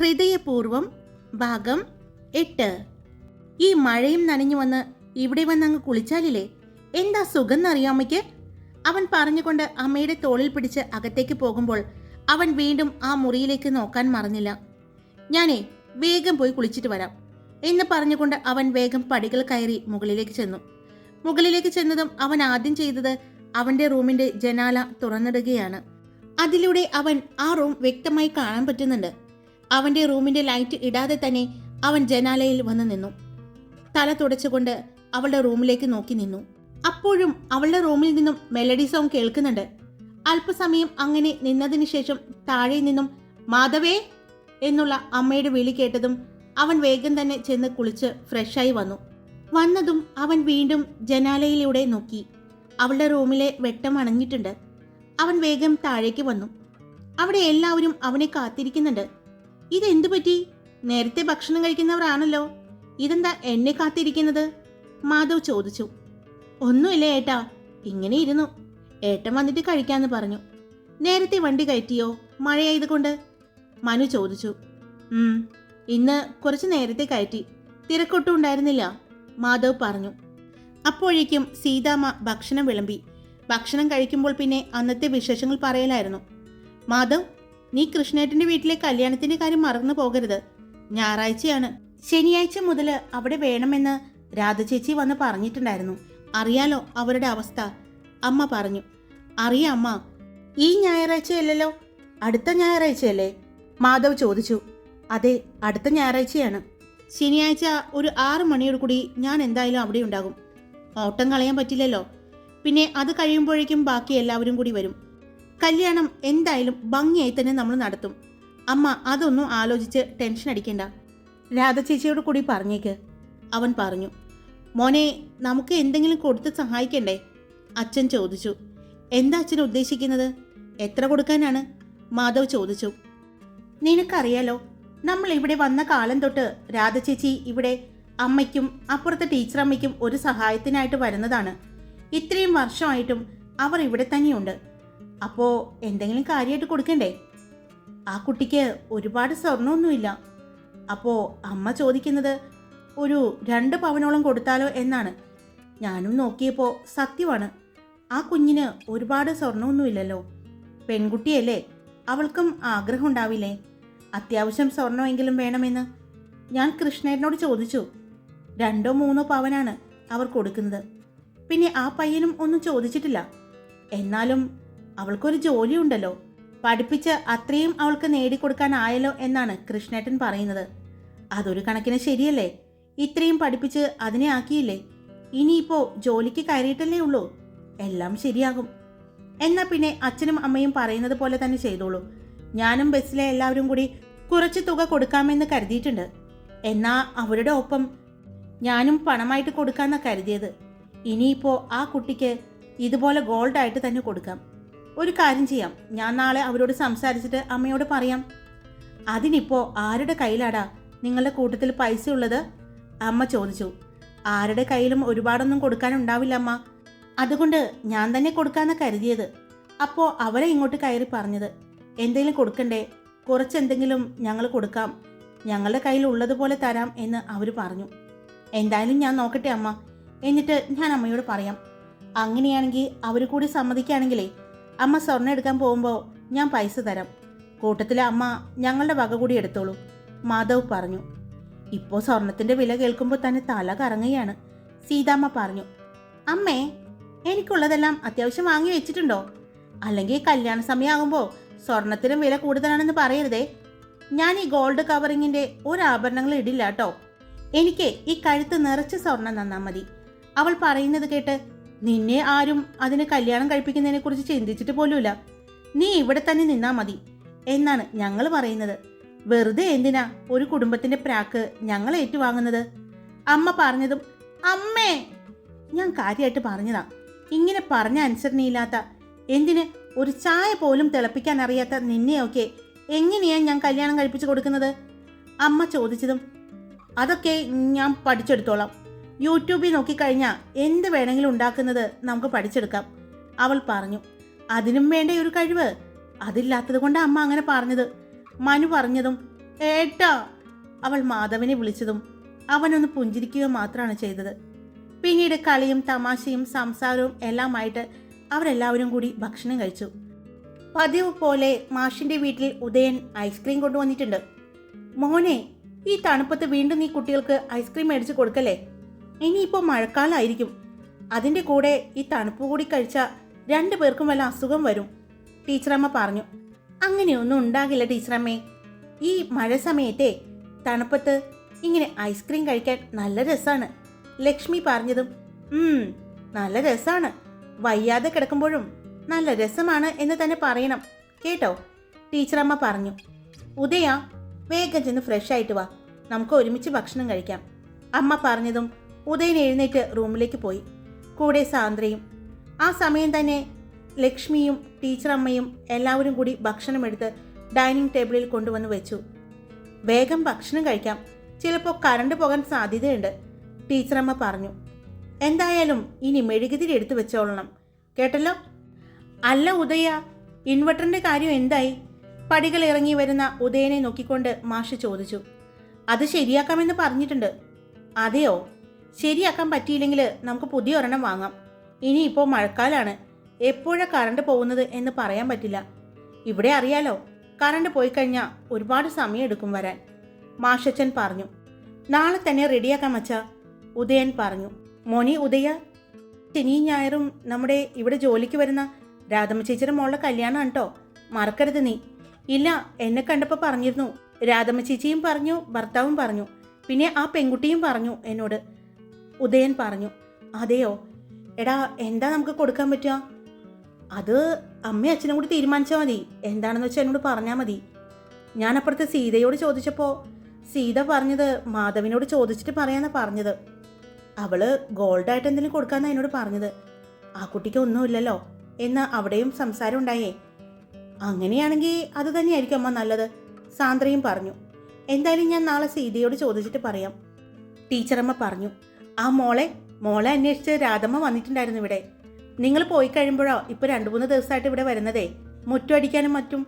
ഹൃദയപൂർവം ഭാഗം എട്ട്. ഈ മഴയും നനഞ്ഞു വന്ന് ഇവിടെ വന്ന് അങ്ങ് കുളിച്ചാലില്ലേ? എന്താ സുഖം എന്നറിയാമയ്ക്ക്? അവൻ പറഞ്ഞുകൊണ്ട് അമ്മയുടെ തോളിൽ പിടിച്ച് അകത്തേക്ക് പോകുമ്പോൾ അവൻ വീണ്ടും ആ മുറിയിലേക്ക് നോക്കാൻ മറന്നില്ല. ഞാനേ വേഗം പോയി കുളിച്ചിട്ട് വരാം എന്ന് പറഞ്ഞുകൊണ്ട് അവൻ വേഗം പടികൾ കയറി മുകളിലേക്ക് ചെന്നു. മുകളിലേക്ക് ചെന്നതും അവൻ ആദ്യം ചെയ്തത് അവന്റെ റൂമിന്റെ ജനാല തുറന്നിടുകയാണ്. അതിലൂടെ അവൻ ആ റൂം വ്യക്തമായി കാണാൻ പറ്റുന്നുണ്ട്. അവന്റെ റൂമിന്റെ ലൈറ്റ് ഇടാതെ തന്നെ അവൻ ജനാലയിൽ വന്നു നിന്നു. തല തുടച്ചുകൊണ്ട് അവളുടെ റൂമിലേക്ക് നോക്കി നിന്നു. അപ്പോഴും അവളുടെ റൂമിൽ നിന്നും മെലഡി സോങ് കേൾക്കുന്നുണ്ട്. അല്പസമയം അങ്ങനെ നിന്നതിന് ശേഷം താഴെ നിന്നും മാധവേ! എന്നുള്ള അമ്മയുടെ വിളി കേട്ടതും അവൻ വേഗം തന്നെ ചെന്ന് കുളിച്ച് ഫ്രഷായി വന്നു. വന്നതും അവൻ വീണ്ടും ജനാലയിലൂടെ നോക്കി. അവളുടെ റൂമിലെ വെട്ടം അണഞ്ഞിട്ടുണ്ട്. അവൻ വേഗം താഴേക്ക് വന്നു. അവിടെ എല്ലാവരും അവനെ കാത്തിരിക്കുന്നുണ്ട്. ഇതെന്തു പറ്റി? നേരത്തെ ഭക്ഷണം കഴിക്കുന്നവരാണല്ലോ. ഇതെന്താ എന്നെ കാത്തിരിക്കുന്നത്? മാധവ് ചോദിച്ചു. ഒന്നുമില്ല ഏട്ടാ ഇങ്ങനെ ഇരുന്നു. ഏട്ടൻ വന്നിട്ട് കഴിക്കാന്ന് പറഞ്ഞു. നേരത്തെ വണ്ടി കയറ്റിയോ? മഴയായതുകൊണ്ട്? മനു ചോദിച്ചു. ഇന്ന് കുറച്ച് നേരത്തെ കയറ്റി. തിരക്കൊട്ടും ഉണ്ടായിരുന്നില്ല മാധവ് പറഞ്ഞു. അപ്പോഴേക്കും സീതാമ്മ ഭക്ഷണം വിളമ്പി. ഭക്ഷണം കഴിക്കുമ്പോൾ പിന്നെ അന്നത്തെ വിശേഷങ്ങൾ പറയലായിരുന്നു. മാധവ് നീ കൃഷ്ണേട്ടന്റെ വീട്ടിലെ കല്യാണത്തിന്റെ കാര്യം മറന്നു പോകരുത്. ഞായറാഴ്ചയാണ്. ശനിയാഴ്ച മുതൽ അവിടെ വേണമെന്ന് രാധചേച്ചി വന്ന് പറഞ്ഞിട്ടുണ്ടായിരുന്നു. അറിയാലോ അവരുടെ അവസ്ഥ. അമ്മ പറഞ്ഞു അറിയാം അമ്മ. ഈ ഞായറാഴ്ചയല്ലല്ലോ? അടുത്ത ഞായറാഴ്ചയല്ലേ? മാധവ് ചോദിച്ചു അതെ അടുത്ത ഞായറാഴ്ചയാണ്. ശനിയാഴ്ച ഒരു ആറ് മണിയോട് കൂടി ഞാൻ എന്തായാലും അവിടെ ഉണ്ടാകും ഓട്ടം കളയാൻ പറ്റില്ലല്ലോ. പിന്നെ അത് കഴിയുമ്പോഴേക്കും ബാക്കി എല്ലാവരും കൂടി വരും. കല്യാണം എന്തായാലും ഭംഗിയായി തന്നെ നമ്മൾ നടത്തും. അമ്മ അതൊന്നും ആലോചിച്ച് ടെൻഷൻ അടിക്കണ്ട. രാധ ചേച്ചിയോട് കൂടി പറഞ്ഞേക്ക്. അവൻ പറഞ്ഞു മോനെ നമുക്ക് എന്തെങ്കിലും കൊടുത്ത് സഹായിക്കണ്ടേ? അച്ഛൻ ചോദിച്ചു എന്താ അച്ഛൻ ഉദ്ദേശിക്കുന്നത്? എത്ര കൊടുക്കാനാണ്? മാധവ് ചോദിച്ചു നിനക്കറിയാലോ നമ്മൾ ഇവിടെ വന്ന കാലം തൊട്ട് രാധ ചേച്ചി ഇവിടെ അമ്മയ്ക്കും അപ്പുറത്തെ ടീച്ചർ അമ്മയ്ക്കും ഒരു സഹായത്തിനായിട്ട് വരുന്നതാണ്. ഇത്രയും വർഷമായിട്ടും അവർ ഇവിടെ തന്നെയുണ്ട്. അപ്പോ എന്തെങ്കിലും കാര്യമായിട്ട് കൊടുക്കണ്ടേ? ആ കുട്ടിക്ക് ഒരുപാട് സ്വർണമൊന്നുമില്ല അപ്പോ അമ്മ ചോദിക്കുന്നത് ഒരു രണ്ട് പവനോളം കൊടുത്താലോ എന്നാണ്. ഞാനും നോക്കിയപ്പോൾ സത്യമാണ്. ആ കുഞ്ഞിന് ഒരുപാട് സ്വർണമൊന്നുമില്ലല്ലോ പെൺകുട്ടിയല്ലേ അവൾക്കും ആഗ്രഹം ഉണ്ടാവില്ലേ അത്യാവശ്യം സ്വർണമെങ്കിലും വേണമെന്ന്. ഞാൻ കൃഷ്ണേട്ടനോട് ചോദിച്ചു രണ്ടോ മൂന്നോ പവനാണ് അവർ കൊടുക്കുന്നത്. പിന്നെ ആ പയ്യനും ഒന്നും ചോദിച്ചിട്ടില്ല. എന്നാലും അവൾക്കൊരു ജോലിയുണ്ടല്ലോ. പഠിപ്പിച്ച് അത്രയും അവൾക്ക് നേടിക്കൊടുക്കാനായല്ലോ എന്നാണ് കൃഷ്ണേട്ടൻ പറയുന്നത്. അതൊരു കണക്കിന് ശരിയല്ലേ? ഇത്രയും പഠിപ്പിച്ച് അതിനെ ആക്കിയില്ലേ? ഇനിയിപ്പോ ജോലിക്ക് കയറിയിട്ടല്ലേ ഉള്ളൂ? എല്ലാം ശരിയാകും. എന്നാ പിന്നെ അച്ഛനും അമ്മയും പറയുന്നത് പോലെ തന്നെ ചെയ്തോളൂ. ഞാനും ബസ്സിലെ എല്ലാവരും കൂടി കുറച്ച് തുക കൊടുക്കാമെന്ന് കരുതിയിട്ടുണ്ട്. എന്നാ അവരുടെ ഒപ്പം ഞാനും പണമായിട്ട് കൊടുക്കാന്നാ കരുതിയത്. ഇനിയിപ്പോ ആ കുട്ടിക്ക് ഇതുപോലെ ഗോൾഡായിട്ട് തന്നെ കൊടുക്കാം. ഒരു കാര്യം ചെയ്യാം. ഞാൻ നാളെ അവരോട് സംസാരിച്ചിട്ട് അമ്മയോട് പറയാം. അതിനിപ്പോ ആരുടെ കയ്യിലാടാ നിങ്ങളുടെ കൂട്ടത്തിൽ പൈസ ഉള്ളത്? അമ്മ ചോദിച്ചു. ആരുടെ കയ്യിലും ഒരുപാടൊന്നും കൊടുക്കാനുണ്ടാവില്ല അമ്മ. അതുകൊണ്ട് ഞാൻ തന്നെ കൊടുക്കാന്ന് കരുതിയത്. അപ്പോൾ അവരെ ഇങ്ങോട്ട് കയറി പറഞ്ഞത്. എന്തെങ്കിലും കൊടുക്കണ്ടേ? കുറച്ചെന്തെങ്കിലും ഞങ്ങൾ കൊടുക്കാം. ഞങ്ങളുടെ കയ്യിൽ ഉള്ളതുപോലെ തരാം എന്ന് അവർ പറഞ്ഞു. എന്തായാലും ഞാൻ നോക്കട്ടെ അമ്മ. എന്നിട്ട് ഞാൻ അമ്മയോട് പറയാം. അങ്ങനെയാണെങ്കിൽ അവർ കൂടി സമ്മതിക്കുകയാണെങ്കിലേ അമ്മ സ്വർണം എടുക്കാൻ പോകുമ്പോൾ ഞാൻ പൈസ തരാം. കൂട്ടത്തിലെ അമ്മ ഞങ്ങളുടെ വക കൂടി എടുത്തോളൂ. മാധവ് പറഞ്ഞു. ഇപ്പോൾ സ്വർണത്തിന്റെ വില കേൾക്കുമ്പോൾ തന്നെ തല കറങ്ങുകയാണ്. സീതാമ്മ പറഞ്ഞു. അമ്മേ എനിക്കുള്ളതെല്ലാം അത്യാവശ്യം വാങ്ങി വെച്ചിട്ടുണ്ടോ? അല്ലെങ്കിൽ കല്യാണ സമയമാകുമ്പോൾ സ്വർണത്തിന് വില കൂടുതലാണെന്ന് പറയരുതേ. ഞാൻ ഈ ഗോൾഡ് കവറിങ്ങിന്റെ ഒരു ആഭരണങ്ങൾ ഇടില്ല കേട്ടോ. എനിക്ക് ഈ കഴുത്ത് നിറച്ച് സ്വർണം നന്നാൽ മതി. അവൾ പറയുന്നത് കേട്ട് നിന്നെ ആരും അതിന് കല്യാണം കഴിപ്പിക്കുന്നതിനെ കുറിച്ച് ചിന്തിച്ചിട്ട് പോലുമില്ല. നീ ഇവിടെ തന്നെ നിന്നാ മതി. എന്നാണ് ഞങ്ങൾ പറയുന്നത്. വെറുതെ എന്തിനാ ഒരു കുടുംബത്തിന്റെ പ്രാക്ക് ഞങ്ങൾ ഏറ്റുവാങ്ങുന്നത്? അമ്മ പറഞ്ഞതും അമ്മേ! ഞാൻ കാര്യമായിട്ട് പറഞ്ഞതാ. ഇങ്ങനെ പറഞ്ഞ അനുസരണയില്ലാത്ത എന്തിന് ഒരു ചായ പോലും തിളപ്പിക്കാൻ അറിയാത്ത നിന്നെയൊക്കെ എങ്ങനെയാ ഞാൻ കല്യാണം കഴിപ്പിച്ചു കൊടുക്കുന്നത്? അമ്മ ചോദിച്ചതും അതൊക്കെ ഞാൻ പഠിച്ചെടുത്തോളാം. യൂട്യൂബിൽ നോക്കിക്കഴിഞ്ഞാൽ എന്ത് വേണമെങ്കിലും ഉണ്ടാക്കുന്നത് നമുക്ക് പഠിച്ചെടുക്കാം. അവൾ പറഞ്ഞു അതിനും വേണ്ട ഒരു കഴിവ്? അതില്ലാത്തത് കൊണ്ട് അമ്മ അങ്ങനെ പറഞ്ഞത്. മനു പറഞ്ഞതും ഏട്ടാ അവൾ മാധവനെ വിളിച്ചതും അവനൊന്ന് പുഞ്ചിരിക്കുക മാത്രമാണ് ചെയ്തത്. പിന്നീട് കളിയും തമാശയും സംസാരവും എല്ലാമായിട്ട് അവരെല്ലാവരും കൂടി ഭക്ഷണം കഴിച്ചു. പതിവ് പോലെ മാഷിന്റെ വീട്ടിൽ ഉദയൻ ഐസ്ക്രീം കൊണ്ടുവന്നിട്ടുണ്ട്. മോനെ ഈ തണുപ്പത്ത് വീണ്ടും നീ കുട്ടികൾക്ക് ഐസ്ക്രീം മേടിച്ച് കൊടുക്കല്ലേ? ഇനിയിപ്പോൾ മഴക്കാലമായിരിക്കും അതിന്റെ കൂടെ ഈ തണുപ്പ് കൂടി കഴിച്ചാൽ രണ്ടു പേർക്കും വല്ല അസുഖം വരും ടീച്ചറമ്മ പറഞ്ഞു. അങ്ങനെയൊന്നും ഉണ്ടാകില്ല ടീച്ചറമ്മേ. ഈ മഴ സമയത്തെ തണുപ്പത്ത് ഇങ്ങനെ ഐസ്ക്രീം കഴിക്കാൻ നല്ല രസമാണ് ലക്ഷ്മി പറഞ്ഞതും നല്ല രസമാണ് വയ്യാതെ കിടക്കുമ്പോഴും നല്ല രസമാണ് എന്ന് തന്നെ പറയണം. കേട്ടോ? ടീച്ചറമ്മ പറഞ്ഞു. ഉദയ വേഗം ചെന്ന് ഫ്രഷ് ആയിട്ട് വാ. നമുക്ക് ഒരുമിച്ച് ഭക്ഷണം കഴിക്കാം. അമ്മ പറഞ്ഞതും ഉദയൻ എഴുന്നേറ്റ് റൂമിലേക്ക് പോയി. കൂടെ സാന്ദ്രയും ആ സമയം തന്നെ ലക്ഷ്മിയും ടീച്ചറമ്മയും എല്ലാവരും കൂടി ഭക്ഷണമെടുത്ത് ഡൈനിങ് ടേബിളിൽ കൊണ്ടുവന്ന് വെച്ചു. വേഗം ഭക്ഷണം കഴിക്കാം. ചിലപ്പോൾ കറണ്ട് പോകാൻ സാധ്യതയുണ്ട് ടീച്ചറമ്മ പറഞ്ഞു. എന്തായാലും ഇനി മെഴുകുതിരി എടുത്തു വെച്ചോളണം. കേട്ടല്ലോ? അല്ല ഉദയ ഇൻവെർട്ടറിന്റെ കാര്യം എന്തായി? പടികൾ ഇറങ്ങി വരുന്ന ഉദയനെ നോക്കിക്കൊണ്ട് മാഷ് ചോദിച്ചു. അത് ശരിയാക്കാമെന്ന് പറഞ്ഞിട്ടുണ്ട്. അതെയോ? ശരിയാക്കാൻ പറ്റിയില്ലെങ്കിൽ നമുക്ക് പുതിയ ഒരെണ്ണം വാങ്ങാം. ഇനിയിപ്പോൾ മഴക്കാലാണ്. എപ്പോഴാണ് കറണ്ട് പോകുന്നത് എന്ന് പറയാൻ പറ്റില്ല. ഇവിടെ അറിയാലോ കറണ്ട് പോയി കഴിഞ്ഞാൽ ഒരുപാട് സമയം എടുക്കും വരാൻ. മാഷച്ചൻ പറഞ്ഞു. നാളെ തന്നെ റെഡിയാക്കാം വച്ച ഉദയൻ പറഞ്ഞു. മോനി ഉദയ ശനിയും ഞായറും നമ്മുടെ ഇവിടെ ജോലിക്ക് വരുന്ന രാധമ്മ ചേച്ചിയുടെ മോളുടെ കല്യാണമാണ് കേട്ടോ മറക്കരുത് നീ. ഇല്ല എന്നെ കണ്ടപ്പോൾ പറഞ്ഞിരുന്നു. രാധമ്മ ചേച്ചിയും പറഞ്ഞു ഭർത്താവും പറഞ്ഞു. പിന്നെ ആ പെൺകുട്ടിയും പറഞ്ഞു എന്നോട്. ഉദയൻ പറഞ്ഞു അതെയോ? എടാ എന്താ നമുക്ക് കൊടുക്കാൻ പറ്റുക? അത് അമ്മയും അച്ഛനും കൂടി തീരുമാനിച്ചാൽ മതി. എന്താണെന്ന് വെച്ചാൽ എന്നോട് പറഞ്ഞാൽ മതി. ഞാൻ അപ്പുറത്തെ സീതയോട് ചോദിച്ചപ്പോൾ സീത പറഞ്ഞത് മാധവിനോട് ചോദിച്ചിട്ട് പറയാന്നാ പറഞ്ഞത്. അവൾ ഗോൾഡായിട്ട് എന്തെങ്കിലും കൊടുക്കാന്നാ എന്നോട് പറഞ്ഞത്. ആ കുട്ടിക്ക് ഒന്നുമില്ലല്ലോ എന്ന് അവിടെയും സംസാരം ഉണ്ടായേ. അങ്ങനെയാണെങ്കിൽ അത് തന്നെയായിരിക്കും അമ്മ നല്ലത് സാന്ദ്രയും പറഞ്ഞു. എന്തായാലും ഞാൻ നാളെ സീതയോട് ചോദിച്ചിട്ട് പറയാം. ടീച്ചറമ്മ പറഞ്ഞു ആ മോളെ മോളെ അന്വേഷിച്ച് രാധമ്മ വന്നിട്ടുണ്ടായിരുന്നു ഇവിടെ. നിങ്ങൾ പോയി കഴിയുമ്പോഴോ? ഇപ്പൊ രണ്ട് മൂന്ന് ദിവസമായിട്ട് ഇവിടെ വരുന്നതേ. മുറ്റം അടിക്കാനും മറ്റും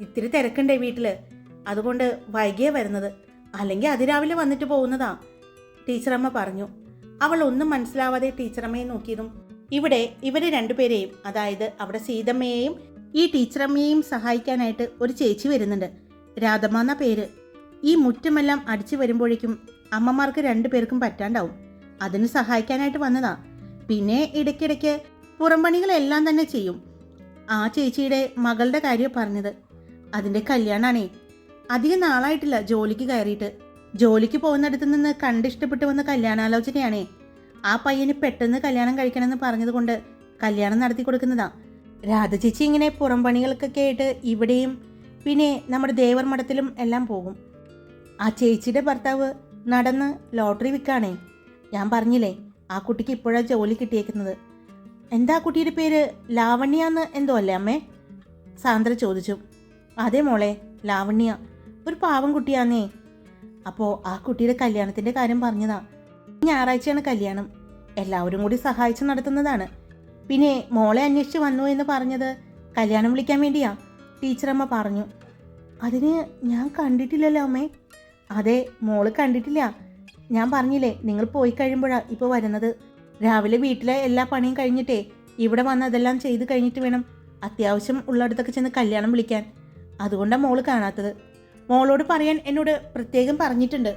ഇത്തിരി തിരക്കുണ്ടേ വീട്ടിൽ അതുകൊണ്ട് വൈകിയേ വരുന്നത്. അല്ലെങ്കിൽ അതിരാവിലെ വന്നിട്ട് പോകുന്നതാ. ടീച്ചറമ്മ പറഞ്ഞു. അവൾ ഒന്നും മനസ്സിലാവാതെ ടീച്ചറമ്മയെ നോക്കിയതും ഇവിടെ ഇവരെ രണ്ടുപേരെയും അതായത് അവിടെ സീതമ്മയെയും ഈ ടീച്ചറമ്മയെയും സഹായിക്കാനായിട്ട് ഒരു ചേച്ചി വരുന്നുണ്ട്. രാധമ്മ എന്ന പേര്. ഈ മുറ്റമെല്ലാം അടിച്ചു വരുമ്പോഴേക്കും അമ്മമാർക്ക് രണ്ടുപേർക്കും പറ്റാണ്ടാവും. അതിന് സഹായിക്കാനായിട്ട് വന്നതാ. പിന്നെ ഇടയ്ക്കിടയ്ക്ക് പുറംപണികളെല്ലാം തന്നെ ചെയ്യും. ആ ചേച്ചിയുടെ മകളുടെ കാര്യം പറഞ്ഞത്. അതിന്റെ കല്യാണാണേ. അധികം നാളായിട്ടില്ല ജോലിക്ക് കയറിയിട്ട്. ജോലിക്ക് പോകുന്നിടത്ത് നിന്ന് കണ്ടിഷ്ടപ്പെട്ട് വന്ന കല്യാണാലോചനയാണേ. ആ പയ്യന് പെട്ടെന്ന് കല്യാണം കഴിക്കണമെന്ന് പറഞ്ഞതുകൊണ്ട് കല്യാണം നടത്തി കൊടുക്കുന്നതാ. രാധ ചേച്ചി ഇങ്ങനെ പുറംപണികൾക്കൊക്കെ ആയിട്ട് ഇവിടെയും പിന്നെ നമ്മുടെ ദേവർ മഠത്തിലും എല്ലാം പോകും. ആ ചേച്ചിയുടെ ഭർത്താവ് നടന്ന് ലോട്ടറി വിൽക്കാണേ ഞാൻ പറഞ്ഞില്ലേ ആ കുട്ടിക്ക് ഇപ്പോഴാണ് ജോലി കിട്ടിയേക്കുന്നത്. എന്താ കുട്ടിയുടെ പേര്? ലാവണ്യാന്ന് എന്തോ അല്ലേ അമ്മേ? സാന്ദ്ര ചോദിച്ചു. അതെ മോളെ ലാവണ്യ. ഒരു പാവം കുട്ടിയാന്നേ. അപ്പോൾ ആ കുട്ടിയുടെ കല്യാണത്തിന്റെ കാര്യം പറഞ്ഞതാ. ഞായറാഴ്ചയാണ് കല്യാണം. എല്ലാവരും കൂടി സഹായിച്ച് നടത്തുന്നതാണ്. പിന്നെ മോളെ അന്വേഷിച്ച് വന്നു എന്ന് പറഞ്ഞത് കല്യാണം വിളിക്കാൻ വേണ്ടിയാ ടീച്ചറമ്മ പറഞ്ഞു. അതിന് ഞാൻ കണ്ടിട്ടില്ലല്ലോ അമ്മേ. അതെ മോൾ കണ്ടിട്ടില്ല. ഞാൻ പറഞ്ഞില്ലേ നിങ്ങൾ പോയി കഴിയുമ്പോഴാണ് ഇപ്പോൾ വരുന്നത്. രാവിലെ വീട്ടിലെ എല്ലാ പണിയും കഴിഞ്ഞിട്ടേ ഇവിടെ വന്ന് അതെല്ലാം ചെയ്ത് കഴിഞ്ഞിട്ട് വേണം അത്യാവശ്യം ഉള്ളിടത്തൊക്കെ ചെന്ന് കല്യാണം വിളിക്കാൻ. അതുകൊണ്ടാണ് മോൾ കാണാത്തത്. മോളോട് പറയാൻ എന്നോട് പ്രത്യേകം പറഞ്ഞിട്ടുണ്ട്.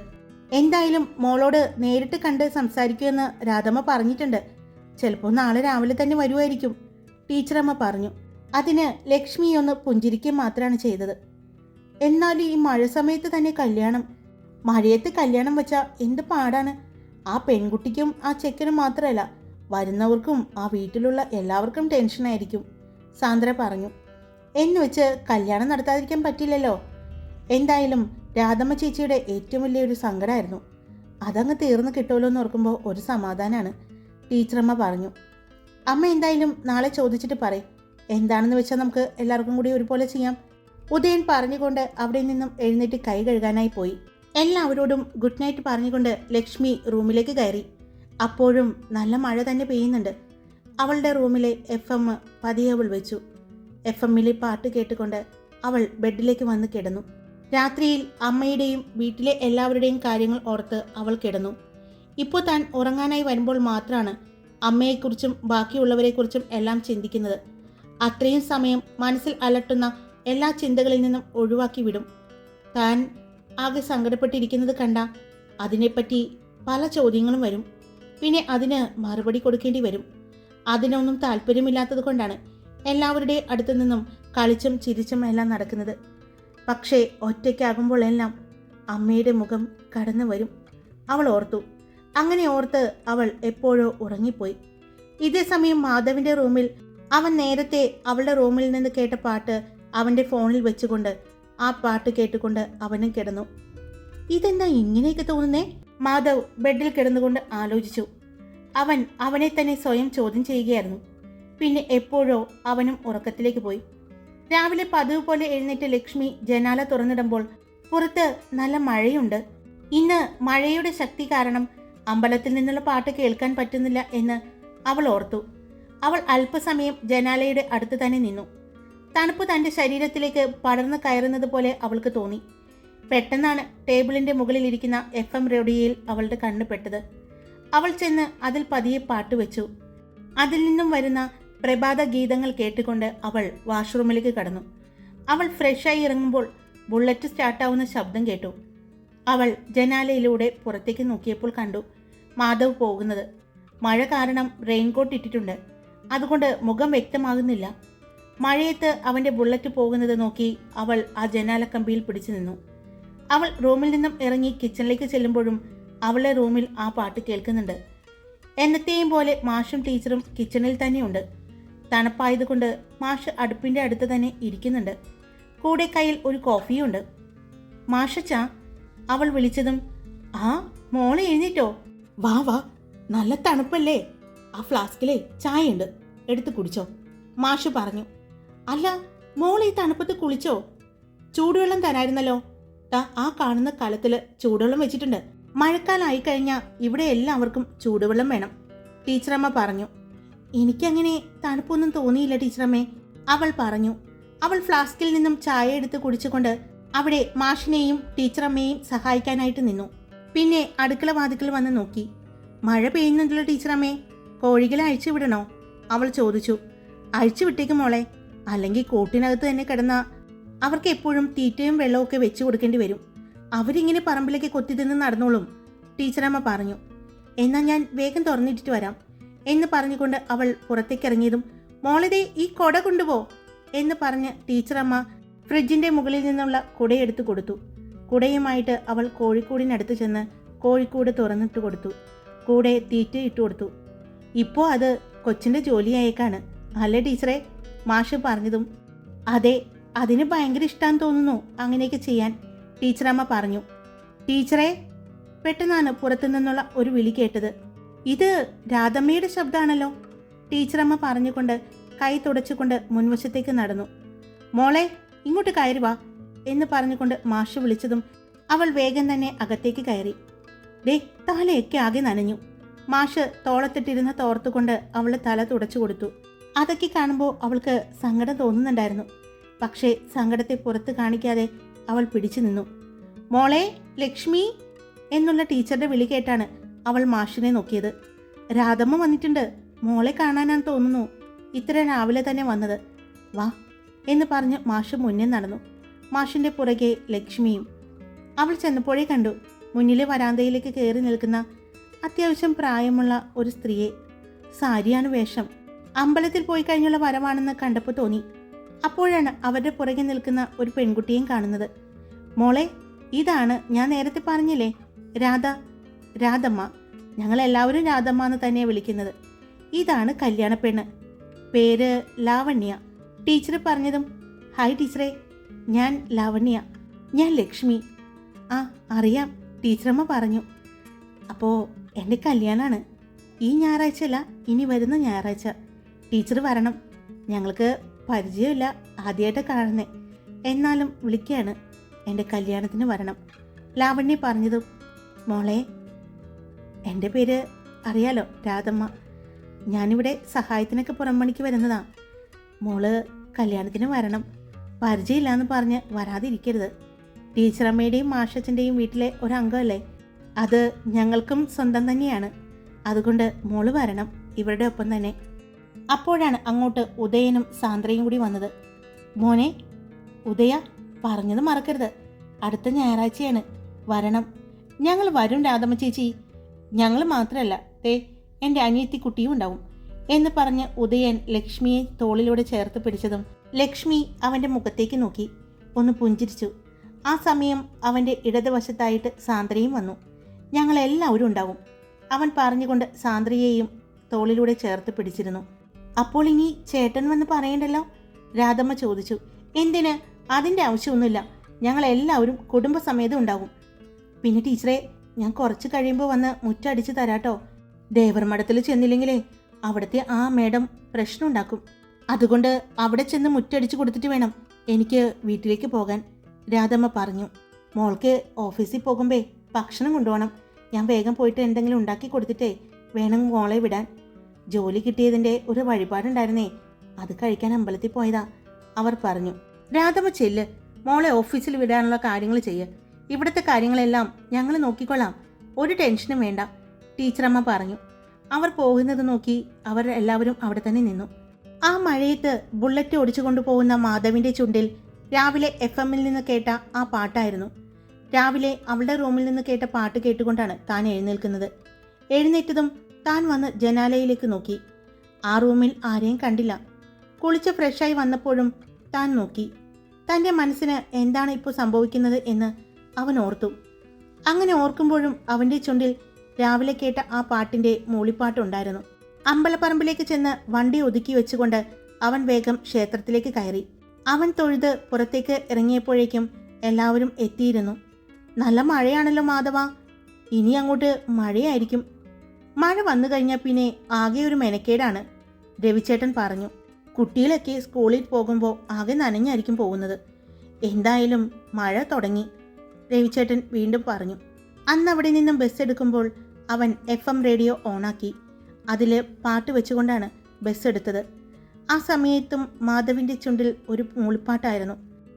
എന്തായാലും മോളോട് നേരിട്ട് കണ്ട് സംസാരിക്കുമെന്ന് രാധമ്മ പറഞ്ഞിട്ടുണ്ട്. ചിലപ്പോൾ നാളെ രാവിലെ തന്നെ വരുമായിരിക്കും ടീച്ചറമ്മ പറഞ്ഞു. അതിന് ലക്ഷ്മി ഒന്ന് പുഞ്ചിരിക്കുക മാത്രമാണ് ചെയ്തത്. എന്നാൽ ഈ മഴ സമയത്ത് തന്നെ കല്യാണം മഴയത്ത് കല്യാണം വെച്ചാൽ എന്ത് പാടാണ്? ആ പെൺകുട്ടിക്കും ആ ചെക്കനും മാത്രമല്ല വരുന്നവർക്കും ആ വീട്ടിലുള്ള എല്ലാവർക്കും ടെൻഷനായിരിക്കും സാന്ദ്ര പറഞ്ഞു. എന്ന് വെച്ച് കല്യാണം നടത്താതിരിക്കാൻ പറ്റില്ലല്ലോ. എന്തായാലും രാധമ്മ ചേച്ചിയുടെ ഏറ്റവും വലിയൊരു സങ്കടമായിരുന്നു അതങ്ങ് തീർന്നു കിട്ടുമല്ലോ എന്ന് ഓർക്കുമ്പോൾ ഒരു സമാധാനമാണ് ടീച്ചറമ്മ പറഞ്ഞു. അമ്മ എന്തായാലും നാളെ ചോദിച്ചിട്ട് പറയും. എന്താണെന്ന് വെച്ചാൽ നമുക്ക് എല്ലാവർക്കും കൂടി ഒരുപോലെ ചെയ്യാം. ഉദയൻ പറഞ്ഞുകൊണ്ട് അവിടെ നിന്നും എഴുന്നേറ്റ് കൈ കഴുകാനായി പോയി. എല്ലാവരോടും ഗുഡ് നൈറ്റ് പറഞ്ഞുകൊണ്ട് ലക്ഷ്മി റൂമിലേക്ക് കയറി. അപ്പോഴും നല്ല മഴ തന്നെ പെയ്യുന്നുണ്ട്. അവളുടെ റൂമിലെ എഫ് എം പതിയെ അവൾ വെച്ചു. എഫ് എമ്മിലെ പാട്ട് കേട്ടുകൊണ്ട് അവൾ ബെഡിലേക്ക് വന്ന് കിടന്നു. രാത്രിയിൽ അമ്മയുടെയും വീട്ടിലെ എല്ലാവരുടെയും കാര്യങ്ങൾ ഓർത്ത് അവൾ കിടന്നു. ഇപ്പോൾ താൻ ഉറങ്ങാനായി വരുമ്പോൾ മാത്രമാണ് അമ്മയെക്കുറിച്ചും ബാക്കിയുള്ളവരെക്കുറിച്ചും എല്ലാം ചിന്തിക്കുന്നത്. അത്രയും സമയം മനസ്സിൽ അലട്ടുന്ന എല്ലാ ചിന്തകളിൽ നിന്നും ഒഴിവാക്കി വിടും. താൻ ആകെ സങ്കടപ്പെട്ടിരിക്കുന്നത് കണ്ട അതിനെപ്പറ്റി പല ചോദ്യങ്ങളും വരും. പിന്നെ അതിന് മറുപടി കൊടുക്കേണ്ടി വരും. അതിനൊന്നും താല്പര്യമില്ലാത്തത് കൊണ്ടാണ് എല്ലാവരുടെ അടുത്തു നിന്നും കളിച്ചും ചിരിച്ചും എല്ലാം നടക്കുന്നത്. പക്ഷേ ഒറ്റയ്ക്കാകുമ്പോഴെല്ലാം അമ്മയുടെ മുഖം കടന്നു വരും. അവൾ ഓർത്തു. അങ്ങനെ ഓർത്ത് അവൾ എപ്പോഴോ ഉറങ്ങിപ്പോയി. ഇതേ സമയം മാധവിന്റെ റൂമിൽ അവൻ നേരത്തെ അവളുടെ റൂമിൽ നിന്ന് കേട്ട പാട്ട് അവന്റെ ഫോണിൽ വെച്ചുകൊണ്ട് ആ പാട്ട് കേട്ടുകൊണ്ട് അവനും കിടന്നു. ഇതെന്താ ഇങ്ങനെയൊക്കെ തോന്നുന്നേ? മാധവ് ബെഡിൽ കിടന്നുകൊണ്ട് ആലോചിച്ചു. അവൻ അവനെ തന്നെ സ്വയം ചോദ്യം ചെയ്യുകയായിരുന്നു. പിന്നെ എപ്പോഴോ അവനും ഉറക്കത്തിലേക്ക് പോയി. രാവിലെ പതിവ് പോലെ എഴുന്നേറ്റ് ലക്ഷ്മി ജനാല തുറന്നിടുമ്പോൾ പുറത്ത് നല്ല മഴയുണ്ട്. ഇന്ന് മഴയുടെ ശക്തി കാരണം അമ്പലത്തിൽ നിന്നുള്ള പാട്ട് കേൾക്കാൻ പറ്റുന്നില്ല എന്ന് അവൾ ഓർത്തു. അവൾ അല്പസമയം ജനാലയുടെ അടുത്ത് തന്നെ നിന്നു. തണുപ്പ് തന്റെ ശരീരത്തിലേക്ക് പടർന്നു കയറുന്നത് പോലെ അവൾക്ക് തോന്നി. പെട്ടെന്നാണ് ടേബിളിന്റെ മുകളിൽ ഇരിക്കുന്ന എഫ് എം റേഡിയോയിൽ അവളുടെ കണ്ണ് പെട്ടത്. അവൾ ചെന്ന് അതിൽ പതിയെ പാട്ട് വെച്ചു. അതിൽ നിന്നും വരുന്ന പ്രഭാത ഗീതങ്ങൾ കേട്ടുകൊണ്ട് അവൾ വാഷ്റൂമിലേക്ക് കടന്നു. അവൾ ഫ്രഷായി ഇറങ്ങുമ്പോൾ ബുള്ളറ്റ് സ്റ്റാർട്ടാവുന്ന ശബ്ദം കേട്ടു. അവൾ ജനാലയിലൂടെ പുറത്തേക്ക് നോക്കിയപ്പോൾ കണ്ടു മാധവ് പോകുന്നത്. മഴ കാരണം റെയിൻകോട്ട് ഇട്ടിട്ടുണ്ട്. അതുകൊണ്ട് മുഖം വ്യക്തമാകുന്നില്ല. മഴയത്ത് അവന്റെ ബുള്ളറ്റ് പോകുന്നത് നോക്കി അവൾ ആ ജനാലക്കമ്പിയിൽ പിടിച്ചു നിന്നു. അവൾ റൂമിൽ നിന്നും ഇറങ്ങി കിച്ചണിലേക്ക് ചെല്ലുമ്പോഴും അവളെ റൂമിൽ ആ പാട്ട് കേൾക്കുന്നുണ്ട്. എന്നത്തെയും പോലെ മാഷും ടീച്ചറും കിച്ചണിൽ തന്നെയുണ്ട്. തണുപ്പായതുകൊണ്ട് മാഷ് അടുപ്പിന്റെ അടുത്ത് തന്നെ ഇരിക്കുന്നുണ്ട്. കൂടെ കയ്യിൽ ഒരു കോഫിയുണ്ട്. മാഷച്ചാ അവൾ വിളിച്ചതും ആ മോളെ എഴുന്നേറ്റോ? വാ വാ നല്ല തണുപ്പല്ലേ? ആ ഫ്ലാസ്കിലെ ചായയുണ്ട് എടുത്ത് കുടിച്ചോ. മാഷ് പറഞ്ഞു അല്ല മോൾ ഈ തണുപ്പത്ത് കുളിച്ചോ? ചൂടുവെള്ളം തരായിരുന്നല്ലോ. താ ആ കാണുന്ന കലത്തിൽ ചൂടുവെള്ളം വെച്ചിട്ടുണ്ട്. മഴക്കാലമായി കഴിഞ്ഞാൽ ഇവിടെ എല്ലാവർക്കും ചൂടുവെള്ളം വേണം ടീച്ചറമ്മ പറഞ്ഞു. എനിക്കങ്ങനെ തണുപ്പൊന്നും തോന്നിയില്ല ടീച്ചറമ്മേ അവൾ പറഞ്ഞു. അവൾ ഫ്ലാസ്കിൽ നിന്നും ചായ എടുത്ത് കുടിച്ചുകൊണ്ട് അവിടെ മാഷിനെയും ടീച്ചറമ്മയെയും സഹായിക്കാനായിട്ട് നിന്നു. പിന്നെ അടുക്കള വാതിക്കൽ വന്ന് നോക്കി. മഴ പെയ്യുന്നുണ്ടല്ലോ ടീച്ചറമ്മേ കോഴികളെ അഴിച്ചു വിടണോ? അവൾ ചോദിച്ചു. അഴിച്ചു വിട്ടേക്ക് മോളെ അല്ലെങ്കിൽ കൂട്ടിനകത്ത് തന്നെ കിടന്ന അവർക്ക് എപ്പോഴും തീറ്റയും വെള്ളവും ഒക്കെ വെച്ചു കൊടുക്കേണ്ടി വരും. അവരിങ്ങനെ പറമ്പിലേക്ക് കൊത്തി തിന്ന് നടന്നോളും. ടീച്ചറമ്മ പറഞ്ഞു എന്നാൽ ഞാൻ വേഗം തുറന്നിട്ടിട്ട് വരാം എന്ന് പറഞ്ഞുകൊണ്ട് അവൾ പുറത്തേക്ക് പുറത്തേക്കിറങ്ങിയതും മോളിതേ ഈ കൊട കൊണ്ടുപോ എന്ന് പറഞ്ഞ് ടീച്ചറമ്മ ഫ്രിഡ്ജിന്റെ മുകളിൽ നിന്നുള്ള കുടയെടുത്ത് കൊടുത്തു. കുടയുമായിട്ട് അവൾ കോഴിക്കൂടിനടുത്ത് ചെന്ന് കോഴിക്കൂട് തുറന്നിട്ട് കൊടുത്തു. കൂടെ തീറ്റ ഇട്ട് കൊടുത്തു. ഇപ്പോൾ അത് കൊച്ചിന്റെ ജോലിയായേക്കാണ്. അല്ലേ ടീച്ചറെ? മാഷ് പറഞ്ഞതും അതെ അതിന് ഭയങ്കര ഇഷ്ടം തോന്നുന്നു അങ്ങനെയൊക്കെ ചെയ്യാൻ ടീച്ചറമ്മ പറഞ്ഞു. ടീച്ചറെ പെട്ടെന്നാണ് പുറത്തു നിന്നുള്ള ഒരു വിളി കേട്ടത്. ഇത് രാധമ്മയുടെ ശബ്ദമാണല്ലോ ടീച്ചറമ്മ പറഞ്ഞുകൊണ്ട് കൈ തുടച്ചുകൊണ്ട് മുൻവശത്തേക്ക് നടന്നു. മോളെ ഇങ്ങോട്ട് കയറി വാ എന്ന് പറഞ്ഞുകൊണ്ട് മാഷ് വിളിച്ചതും അവൾ വേഗം തന്നെ അകത്തേക്ക് കയറി. ദേ തലയൊക്കെ ആകെ നനഞ്ഞു. മാഷ് തോളത്തിട്ടിരുന്ന തോർത്തുകൊണ്ട് അവളെ തല തുടച്ചു കൊടുത്തു. അതൊക്കെ കാണുമ്പോൾ അവൾക്ക് സങ്കടം തോന്നുന്നുണ്ടായിരുന്നു. പക്ഷേ സങ്കടത്തെ പുറത്ത് കാണിക്കാതെ അവൾ പിടിച്ചു നിന്നു. മോളെ ലക്ഷ്മി എന്നുള്ള ടീച്ചറുടെ വിളി കേട്ടാണ് അവൾ മാഷിനെ നോക്കിയത്. രാധമ്മ വന്നിട്ടുണ്ട്. മോളെ കാണാനാന്ന് തോന്നുന്നു. ഇത്ര രാവിലെ തന്നെ വന്നത്. വാ എന്ന് പറഞ്ഞ് മാഷ് മുന്നേ നടന്നു. മാഷിന്റെ പുറകെ ലക്ഷ്മിയും. അവൾ ചെന്നപ്പോഴേ കണ്ടു മുന്നിലെ വരാന്തയിലേക്ക് കയറി നിൽക്കുന്ന അത്യാവശ്യം പ്രായമുള്ള ഒരു സ്ത്രീയെ. സാരിയാണ് വേഷം. അമ്പലത്തിൽ പോയി കഴിഞ്ഞുള്ള വരവാണെന്ന് കണ്ടപ്പോൾ തോന്നി. അപ്പോഴാണ് അവരുടെ പുറകെ നിൽക്കുന്ന ഒരു പെൺകുട്ടിയെയും കാണുന്നത്. മോളെ ഇതാണ് ഞാൻ നേരത്തെ പറഞ്ഞില്ലേ? രാധ രാധമ്മ. ഞങ്ങളെല്ലാവരും രാധമ്മ എന്ന് തന്നെയാണ് വിളിക്കുന്നത്. ഇതാണ് കല്യാണ പെണ്ണ്. പേര് ലാവണ്യ. ടീച്ചർ പറഞ്ഞതും ഹായ് ടീച്ചറെ ഞാൻ ലാവണ്യ. ഞാൻ ലക്ഷ്മി. ആ അറിയാം ടീച്ചറമ്മ പറഞ്ഞു. അപ്പോൾ എന്റെ കല്യാണമാണ് ഈ ഞായറാഴ്ചയല്ല ഇനി വരുന്ന ഞായറാഴ്ച. ടീച്ചർ വരണം. ഞങ്ങൾക്ക് പരിചയമില്ല ആദ്യമായിട്ട് കാണുന്നേ. എന്നാലും വിളിക്കുകയാണ് എന്റെ കല്യാണത്തിന് വരണം. ലാവണ്യ പറഞ്ഞതും മോളെ എന്റെ പേര് അറിയാലോ രാധമ്മ. ഞാനിവിടെ സഹായത്തിനൊക്കെ പുറം പണിക്ക് വരുന്നതാണ് മോൾ കല്യാണത്തിന് വരണം. പരിചയമില്ലാന്ന് പറഞ്ഞ് വരാതിരിക്കരുത്. ടീച്ചറമ്മയുടെയും മാഷച്ചന്റെയും വീട്ടിലെ ഒരു അംഗമല്ലേ അത് ഞങ്ങൾക്കും സ്വന്തം തന്നെയാണ്. അതുകൊണ്ട് മോൾ വരണം ഇവരുടെ ഒപ്പം തന്നെ. അപ്പോഴാണ് അങ്ങോട്ട് ഉദയനും സാന്ദ്രയും കൂടി വന്നത്. മോനെ ഉദയ പറഞ്ഞത് മറക്കരുത്. അടുത്ത ഞായറാഴ്ചയാണ് വരണം. ഞങ്ങൾ വരും രാധമ്മ ചേച്ചി. ഞങ്ങൾ മാത്രമല്ല തേ എന്റെ അനിയത്തി കുട്ടിയും ഉണ്ടാവും എന്ന് പറഞ്ഞ് ഉദയൻ ലക്ഷ്മിയെ തോളിലൂടെ ചേർത്ത് പിടിച്ചതും ലക്ഷ്മി അവന്റെ മുഖത്തേക്ക് നോക്കി ഒന്ന് പുഞ്ചിരിച്ചു. ആ സമയം അവന്റെ ഇടതുവശത്തായിട്ട് സാന്ദ്രയും വന്നു. ഞങ്ങളെല്ലാവരും ഉണ്ടാവും അവൻ പറഞ്ഞുകൊണ്ട് സാന്ദ്രയെയും തോളിലൂടെ ചേർത്ത് പിടിച്ചിരുന്നു. അപ്പോൾ ഇനി ചേട്ടൻ വന്ന് പറയണ്ടല്ലോ? രാധമ്മ ചോദിച്ചു. എന്തിന്? അതിന്റെ ആവശ്യമൊന്നുമില്ല. ഞങ്ങളെല്ലാവരും കുടുംബസമേതം ഉണ്ടാവും. പിന്നെ ടീച്ചറെ ഞാൻ കുറച്ച് കഴിയുമ്പോൾ വന്ന് മുറ്റടിച്ച് തരാട്ടോ. ദേവർ മഠത്തിൽ ചെന്നില്ലെങ്കിലേ അവിടുത്തെ ആ മേഡം പ്രശ്നമുണ്ടാക്കും. അതുകൊണ്ട് അവിടെ ചെന്ന് മുറ്റടിച്ച് കൊടുത്തിട്ട് വേണം എനിക്ക് വീട്ടിലേക്ക് പോകാൻ. രാധമ്മ പറഞ്ഞു മോൾക്ക് ഓഫീസിൽ പോകുമ്പേ ഭക്ഷണം കൊണ്ടുപോകണം. ഞാൻ വേഗം പോയിട്ട് എന്തെങ്കിലും ഉണ്ടാക്കി കൊടുത്തിട്ടേ വേണം മോളെ വിടാൻ. ജോലി കിട്ടിയതിന്റെ ഒരു വഴിപാടുണ്ടായിരുന്നേ. അത് കഴിക്കാൻ അമ്പലത്തിൽ പോയതാ. അവർ പറഞ്ഞു രാധമ്മ ചെല്ല്. മോളെ ഓഫീസിൽ വിടാനുള്ള കാര്യങ്ങൾ ചെയ്യ്. ഇവിടുത്തെ കാര്യങ്ങളെല്ലാം ഞങ്ങൾ നോക്കിക്കൊള്ളാം. ഒരു ടെൻഷനും വേണ്ട ടീച്ചറമ്മ പറഞ്ഞു. അവർ പോകുന്നത് നോക്കി അവർ എല്ലാവരും അവിടെ തന്നെ നിന്നു. ആ മഴയത്ത് ബുള്ളറ്റ് ഓടിച്ചു കൊണ്ടുപോകുന്ന മാധവിന്റെ ചുണ്ടിൽ രാവിലെ എഫ് എമ്മിൽ നിന്ന് കേട്ട ആ പാട്ടായിരുന്നു. രാവിലെ അവളുടെ റൂമിൽ നിന്ന് കേട്ട പാട്ട് കേട്ടുകൊണ്ടാണ് താൻ എഴുന്നേൽക്കുന്നത്. എഴുന്നേറ്റതും താൻ വന്ന് ജനാലയിലേക്ക് നോക്കി. ആ റൂമിൽ ആരെയും കണ്ടില്ല. കുളിച്ച് ഫ്രഷായി വന്നപ്പോഴും താൻ നോക്കി. തന്റെ മനസ്സിന് എന്താണ് ഇപ്പോൾ സംഭവിക്കുന്നത് എന്ന് അവൻ ഓർത്തു. അങ്ങനെ ഓർക്കുമ്പോഴും അവന്റെ ചുണ്ടിൽ രാവിലെ കേട്ട ആ പാട്ടിന്റെ മൂളിപ്പാട്ടുണ്ടായിരുന്നു അമ്പലപ്പറമ്പിലേക്ക് ചെന്ന് വണ്ടി ഒതുക്കി വെച്ചുകൊണ്ട് അവൻ വേഗം ക്ഷേത്രത്തിലേക്ക് കയറി. അവൻ തൊഴുത് പുറത്തേക്ക് ഇറങ്ങിയപ്പോഴേക്കും എല്ലാവരും എത്തിയിരുന്നു. നല്ല മഴയാണല്ലോ മാധവ. ഇനി അങ്ങോട്ട് മഴയായിരിക്കും. മഴ വന്നു കഴിഞ്ഞാൽ പിന്നെ ആകെ ഒരു മെനക്കേടാണ്. രവിചേട്ടൻ പറഞ്ഞു കുട്ടികളൊക്കെ സ്കൂളിൽ പോകുമ്പോൾ ആകെ നനഞ്ഞായിരിക്കും പോകുന്നത്. എന്തായാലും മഴ തുടങ്ങി. രവിചേട്ടൻ വീണ്ടും പറഞ്ഞു അന്ന് അവിടെ നിന്നും ബസ് എടുക്കുമ്പോൾ അവൻ എഫ് എം റേഡിയോ ഓണാക്കി. അതിൽ പാട്ട് വെച്ചുകൊണ്ടാണ് ബസ് എടുത്തത്. ആ സമയത്തും മാധവിന്റെ ചുണ്ടിൽ ഒരു മൂളിപ്പാട്ടായിരുന്നു.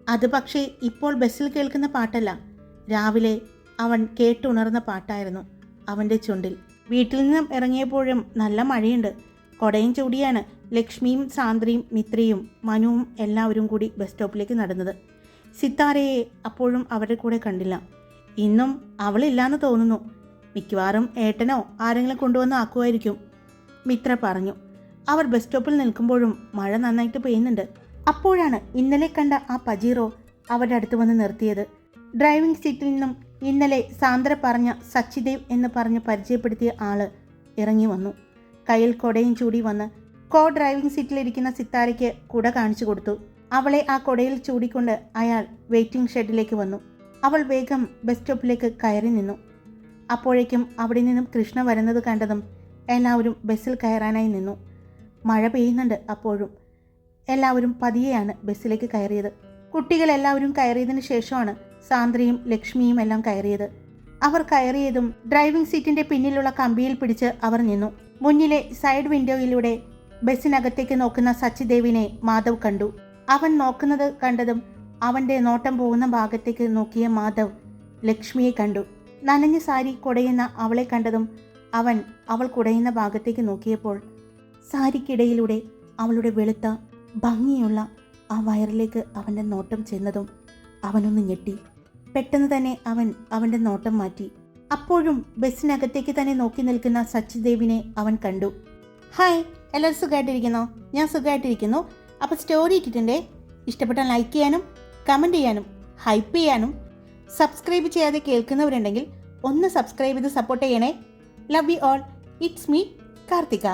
അത് പക്ഷേ ഇപ്പോൾ ബസ്സിൽ കേൾക്കുന്ന പാട്ടല്ല. രാവിലെ അവൻ കേട്ടുണർന്ന പാട്ടായിരുന്നു അവന്റെ ചുണ്ടിൽ. വീട്ടിൽ നിന്നും ഇറങ്ങിയപ്പോഴും നല്ല മഴയുണ്ട്. കൊടയും ചൂടിയാണ്. ലക്ഷ്മിയും സാന്ദ്രയും മിത്രയും മനുവും എല്ലാവരും കൂടി ബസ് സ്റ്റോപ്പിലേക്ക് നടന്നത്. സിത്താരയെ അപ്പോഴും അവരുടെ കൂടെ കണ്ടില്ല. ഇന്നും അവളില്ലാന്ന് തോന്നുന്നു. മിക്കവാറും ഏട്ടനോ ആരെങ്കിലും കൊണ്ടുവന്ന് ആക്കുമായിരിക്കും. മിത്ര പറഞ്ഞു. അവർ ബസ് സ്റ്റോപ്പിൽ നിൽക്കുമ്പോഴും മഴ നന്നായിട്ട് പെയ്യുന്നുണ്ട്. അപ്പോഴാണ് ഇന്നലെ കണ്ട ആ പജീറോ അവരുടെ അടുത്ത് വന്ന് നിർത്തിയത്. ഡ്രൈവിംഗ് സീറ്റിൽ നിന്നും ഇന്നലെ സാന്ദ്ര പറഞ്ഞ സച്ചിദേവ് എന്ന് പറഞ്ഞ് പരിചയപ്പെടുത്തിയ ആൾ ഇറങ്ങി വന്നു. കയ്യിൽ കൊടയും ചൂടി വന്ന് കോ ഡ്രൈവിംഗ് സീറ്റിലിരിക്കുന്ന സിത്താരയ്ക്ക് കുട കാണിച്ചു കൊടുത്തു. അവളെ ആ കൊടയിൽ ചൂടിക്കൊണ്ട് അയാൾ വെയിറ്റിംഗ് ഷെഡിലേക്ക് വന്നു. അവൾ വേഗം ബസ് സ്റ്റോപ്പിലേക്ക് കയറി നിന്നു. അപ്പോഴേക്കും അവിടെ നിന്നും കൃഷ്ണ വരുന്നത് കണ്ടതും എല്ലാവരും ബസ്സിൽ കയറാനായി നിന്നു. മഴ പെയ്യുന്നുണ്ട് അപ്പോഴും. എല്ലാവരും പതിയെയാണ് ബസ്സിലേക്ക് കയറിയത്. കുട്ടികളെല്ലാവരും കയറിയതിന് ശേഷമാണ് സാന്ദ്രയും ലക്ഷ്മിയും എല്ലാം കയറിയത്. അവർ കയറിയതും ഡ്രൈവിംഗ് സീറ്റിന്റെ പിന്നിലുള്ള കമ്പിയിൽ പിടിച്ച് അവർ നിന്നു. മുന്നിലെ സൈഡ് വിൻഡോയിലൂടെ ബസ്സിനകത്തേക്ക് നോക്കുന്ന സച്ചിദേവിനെ മാധവ് കണ്ടു. അവൻ നോക്കുന്നത് കണ്ടതും അവന്റെ നോട്ടം പോകുന്ന ഭാഗത്തേക്ക് നോക്കിയ മാധവ് ലക്ഷ്മിയെ കണ്ടു. നനഞ്ഞ സാരി കുടയുന്ന അവളെ കണ്ടതും അവൻ അവൾ കുടയുന്ന ഭാഗത്തേക്ക് നോക്കിയപ്പോൾ സാരിക്കിടയിലൂടെ അവളുടെ വെളുത്ത ഭംഗിയുള്ള ആ വയറിലേക്ക് അവന്റെ നോട്ടം ചെന്നതും അവനൊന്ന് ഞെട്ടി. പെട്ടെന്ന് തന്നെ അവൻ അവന്റെ നോട്ടം മാറ്റി. അപ്പോഴും ബസ്സിനകത്തേക്ക് തന്നെ നോക്കി നിൽക്കുന്ന സച്ചിദേവിനെ അവൻ കണ്ടു. ഹായ് എല്ലാവരും സുഖമായിട്ടിരിക്കുന്നോ? ഞാൻ സുഖമായിട്ടിരിക്കുന്നു. അപ്പോൾ സ്റ്റോറി ഇട്ടിട്ടുണ്ടേ. ഇഷ്ടപ്പെട്ടാൽ ലൈക്ക് ചെയ്യാനും കമന്റ് ചെയ്യാനും ഹൈപ്പ് ചെയ്യാനും സബ്സ്ക്രൈബ് ചെയ്യാതെ കേൾക്കുന്നവരുണ്ടെങ്കിൽ ഒന്ന് സബ്സ്ക്രൈബ് ചെയ്ത് സപ്പോർട്ട് ചെയ്യണേ. Love you all. It's me Karthika.